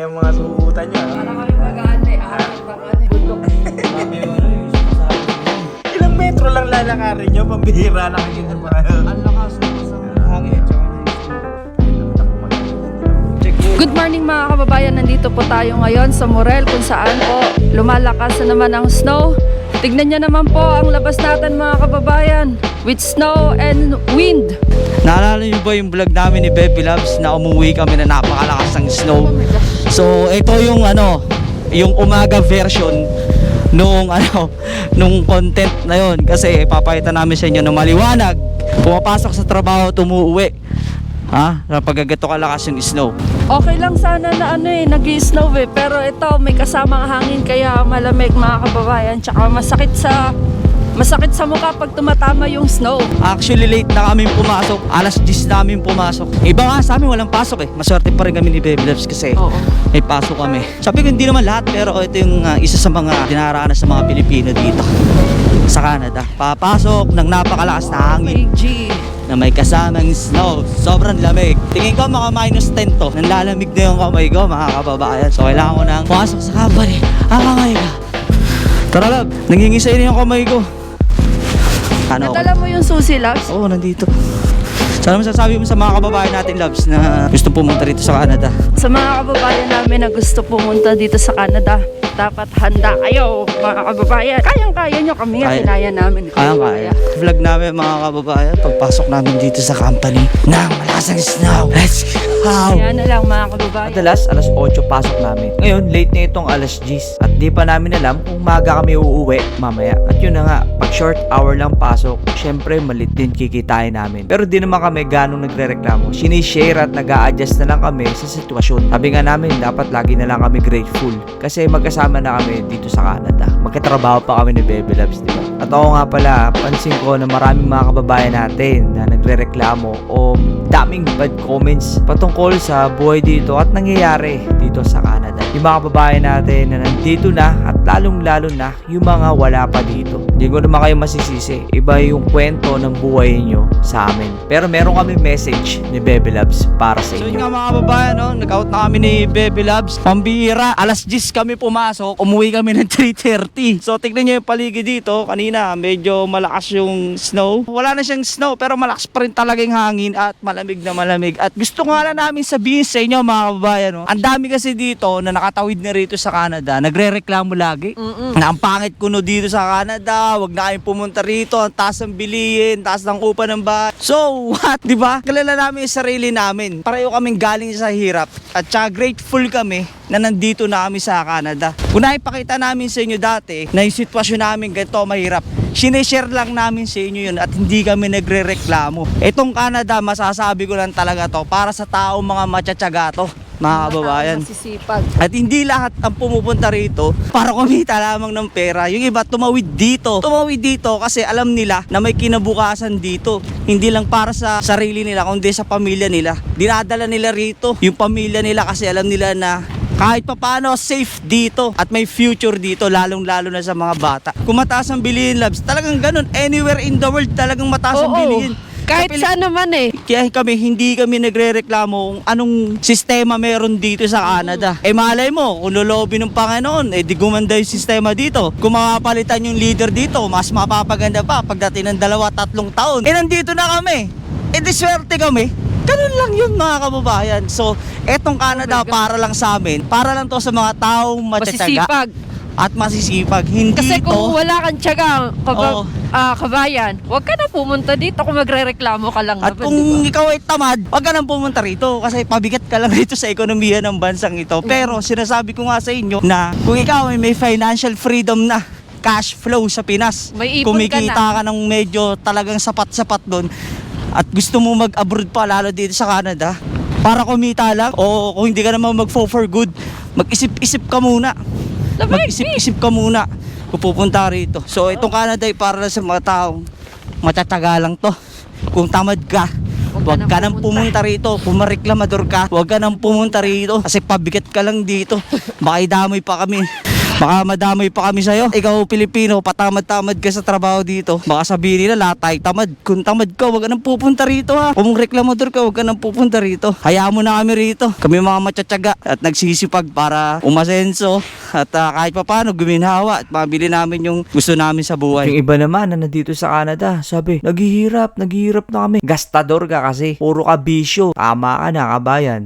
yung mga suutan niya. Para kami mag-aantay. Arat bang ano. Bundok. Ilang metro lang lalakarin niyo, pambihira lang kayo dito para. Ang lakas ng hangin. Good morning mga kababayan, nandito po tayo ngayon sa Morel kung saan po lumalakas na naman ang snow. Tignan nyo naman po ang labas natin mga kababayan with snow and wind. Naalala niyo ba yung vlog namin ni Baby Loves na umuwi kami na napakalakas ng snow? So, ito yung ano, yung umaga version nung ano, nung content na yon kasi papakita namin sa inyo na maliwanag. Pumapasok sa trabaho, tumuuwi. Ha? Kapag kalakas yung snow. Okay lang sana na ano eh, nag snow eh. Pero ito, may kasamang hangin kaya malamig mga kababayan. Tsaka masakit sa masakit sa mukha pag tumatama yung snow. Actually late na kami pumasok. Alas 10 namin pumasok. Iba nga sa amin walang pasok eh. Maswerte pa rin kami ni Baby Loves kasi Oo. may pasok kami. Sabi ko hindi naman lahat pero ito yung ah, isa sa mga dinaranas sa mga Pilipino dito sa Canada. Papasok ng napakalakas na hangin G. na may kasamang snow. Sobrang lamig. Tingin ko mga minus 10 to. Nanlalamig na yung kamay ko mga kababayan. So kailangan ko nang pumasok sa company. Ang kamay ko. Tara lab, nangingisay na yung kamay ko. Ano? Nadala mo yung susi, loves? Oo, nandito. Sana masasabi mo sa mga kababayan natin, Loves, na gusto pumunta rito sa Canada. Sa mga kababayan namin na gusto pumunta dito sa Canada, dapat handa kayo, mga kababayan. Kayang-kaya nyo kami, Kaya. kinaya namin. Kaya kaya. Vlog namin mga kababayan pagpasok namin dito sa company ng malakas ng snow. Let's go! Kaya na lang mga kababayan. Madalas, alas 8 pasok namin. Ngayon, late na itong alas 10. At di pa namin alam kung maga kami uuwi mamaya. At yun na nga, pag short hour lang pasok, syempre malit din kikitain namin. Pero di naman kami ganong nagre-reklamo. Sinishare at nag adjust na lang kami sa sitwasyon. Sabi nga namin, dapat lagi na lang kami grateful. Kasi magkasama na kami dito sa Canada. Magkatrabaho pa kami ni Baby Loves, di ba? At ako nga pala, pansin ko na maraming mga kababayan natin na nagre-reklamo o daming bad comments patungkol sa buhay dito at nangyayari dito sa Canada. Yung mga kababayan natin na nandito na at lalong-lalo na yung mga wala pa dito. Hindi ko naman kayo masisisi. Iba yung kwento ng buhay nyo sa amin. Pero meron kami message ni Bebe Labs para sa So yun inyo. nga mga kababayan, no? nag-out na kami ni Baby Loves. Pambira, alas 10 kami pumasok, umuwi kami ng 3.30. So tignan nyo yung paligid dito. Kanina, medyo malakas yung snow. Wala na siyang snow, pero malakas pa rin talaga yung hangin at malamig na malamig. At gusto nga lang namin sabihin sa inyo mga kababayan, no? ang dami kasi dito na nakatawid na rito sa Canada, nagre-reklamo lagi. Na ang pangit kuno dito sa Canada, wag na kayong pumunta rito, ang taas ng bilihin, taas ng upa ng bahay. So, what, di ba? Kilala namin yung sarili namin. Pareho kaming galing sa hirap at saka grateful kami na nandito na kami sa Canada. Kung naipakita namin sa inyo dati na yung sitwasyon namin ganito mahirap, sinishare lang namin sa inyo yun at hindi kami nagre-reklamo. Itong Canada, masasabi ko lang talaga to para sa taong mga matsatsaga to, mga kababayan. Masisipag. At hindi lahat ang pumupunta rito para kumita lamang ng pera. Yung iba tumawid dito. Tumawid dito kasi alam nila na may kinabukasan dito. Hindi lang para sa sarili nila kundi sa pamilya nila. Dinadala nila rito yung pamilya nila kasi alam nila na kahit papano safe dito at may future dito lalong lalo na sa mga bata. Kung mataas ang bilihin labs, talagang ganun. Anywhere in the world talagang mataas ang Oo. bilihin. Kahit Kapil- saan naman eh. kaya kami, hindi kami nagre-reklamo kung anong sistema meron dito sa Canada. Eh malay mo, kung lolobi ng Panginoon, eh di gumanda yung sistema dito. Kung mapapalitan yung leader dito, mas mapapaganda pa pagdating ng dalawa, tatlong taon. Eh nandito na kami. Eh di swerte kami. Ganun lang yun mga kababayan. So, etong Canada para lang sa amin, para lang to sa mga taong matsatsaga Masisipag. At masisipag. Hindi Kasi to, kung wala kang tiyaga, kaba- Oo. ah, kabayan, huwag ka na pumunta dito kung magre-reklamo ka lang At naman, kung di ba? ikaw ay tamad, wag ka nang pumunta rito kasi pabigat ka lang rito sa ekonomiya ng bansang ito. Pero sinasabi ko nga sa inyo na kung ikaw ay may financial freedom na, cash flow sa Pinas, May ipon ka kumikita ka, ng medyo talagang sapat-sapat doon at gusto mo mag-abroad pa lalo dito sa Canada, para kumita lang o kung hindi ka naman mag-for good, mag-isip-isip ka muna. Mag-isip-isip ka muna kung pupunta rito. So itong Canada ay para sa mga taong matataga lang to. Kung tamad ka, Huwag ka nang pumunta rito. Kung mareklamador ka, huwag ka nang pumunta rito. Kasi pabigat ka lang dito. Baka idamay pa kami. Baka madamay pa kami sa'yo. Ikaw, Pilipino, patamad-tamad ka sa trabaho dito. Baka sabihin nila, lahat tayo tamad. Kung tamad ka, huwag ka nang pupunta rito ha. Kung reklamador ka, huwag ka nang pupunta rito. Hayaan mo na kami rito. Kami mga matsatsaga at nagsisipag para umasenso. At ah, kahit pa paano, guminhawa at mabili namin yung gusto namin sa buhay. Yung iba naman na nandito sa Canada, sabi, naghihirap, naghihirap na kami. Gastador ka kasi. Puro ka bisyo. Tama ka na, kabayan.